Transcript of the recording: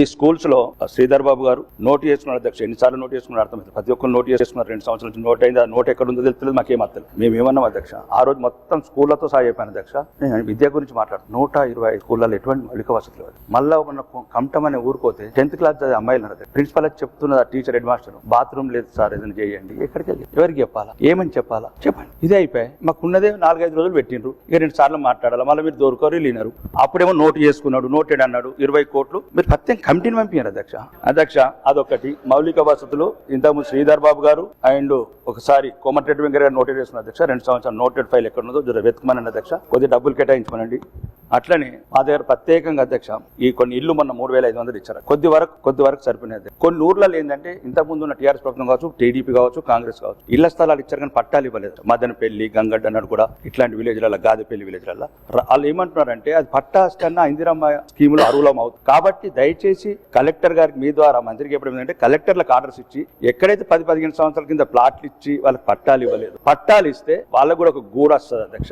ఈ స్కూల్స్లో శ్రీధర్ బాబు గారు నోట్ చేసుకున్నారు అధ్యక్ష. ఎన్నిసార్లు నోట్ చేసుకున్నారు అర్థమైంది? ప్రతి ఒక్కరు నోట్ చేసుకున్నారు రెండు సంవత్సరాల నుంచి నోట్ అయిందా? నోట్ ఎక్కడ ఉందో తెలుస్తుంది మాకేం అర్థం మేము ఏమన్నాం అధ్యక్ష? ఆ రోజు మొత్తం స్కూళ్ళతో సహా చెప్పాను అధ్యక్ష. నేను విద్య గురించి మాట్లాడు నూట ఇరవై ఐదు స్కూళ్ళలో ఎటువంటి మౌలిక వసతులు మళ్ళీ మళ్ళా మన కమటం అనే ఊరుకోతే టెన్త్ క్లాస్ చదివే అమ్మాయిలు ఉన్నారు ప్రిన్సిపల్ వచ్చి చెప్తున్నది టీచర్ హెడ్ మాస్టర్ బాత్రూమ్ లేదు సార్ ఏదైనా చేయండి. ఎక్కడికి వెళ్ళి? ఎవరికి చెప్పాలా? ఏమని చెప్పాలా? చెప్పండి. ఇదే అయిపోయి మాకున్నదే నాలుగైదు రోజులు పెట్టిండ్రు. ఇక రెండు సార్లు మాట్లాడాలి? మళ్ళీ మీరు దొరకరు లేనారు అప్పుడేమో నోటు చేసుకున్నాడు నోటెడ్ అన్నాడు ఇరవై కోట్లు. మీరు ప్రత్యేక కమిటీని పంపించారు అధ్యక్ష. అధ్యక్ష అదొకటి మౌలిక వసతులు ఇంతకుముందు శ్రీధర్ బాబు గారు అండ్ ఒకసారి కోమటిరెడ్డి వెంకయ్య గారు నోటెడ్ చేస్తున్న అధ్యక్ష. రెండు సంవత్సరాలు నోటెడ్ ఫైల్ ఎక్కడ ఉన్నదో జర వెతుకమనండి అధ్యక్ష. కొద్దిగా డబ్బులు కేటాయించమనండి అట్లనే మా దగ్గర ప్రత్యేకంగా అధ్యక్ష ఈ కొన్ని ఇల్లు మొన్న మూడు వేల ఐదు వందలు ఇచ్చారు. కొద్ది వరకు కొద్ది వరకు సరిపోయినది కొన్ని ఊర్లలో ఏంటంటే ఇంతకుముందు ఉన్న టీఆర్ఎస్ ప్రభుత్వం కావచ్చు టీడీపీ కావచ్చు కాంగ్రెస్ కావచ్చు ఇళ్ళ స్థలాలు ఇచ్చారు కానీ పట్టాలు ఇవ్వలేదు. మదనపల్లి గంగడ్డ అన్నాడు కూడా ఇట్లాంటి విలేజ్లలో గాదిపల్లి విలేజ్లలో వాళ్ళు ఏమంటున్నారంటే అది పట్టాస్ కన్నా ఇందిరమ్మ స్కీములు అరువులం అవుతుంది. కాబట్టి దయచేసి కలెక్టర్ గారికి మీ ద్వారా మంత్రికి ఎప్పుడు ఏంటంటే కలెక్టర్లకు ఆర్డర్స్ ఇచ్చి ఎక్కడైతే పది పదిహేను సంవత్సరాల కింద ప్లాట్లు ఇచ్చి వాళ్ళకి పట్టాలు ఇవ్వలేదు. పట్టాలు ఇస్తే వాళ్ళకు కూడా ఒక గూడు వస్తుంది అధ్యక్ష.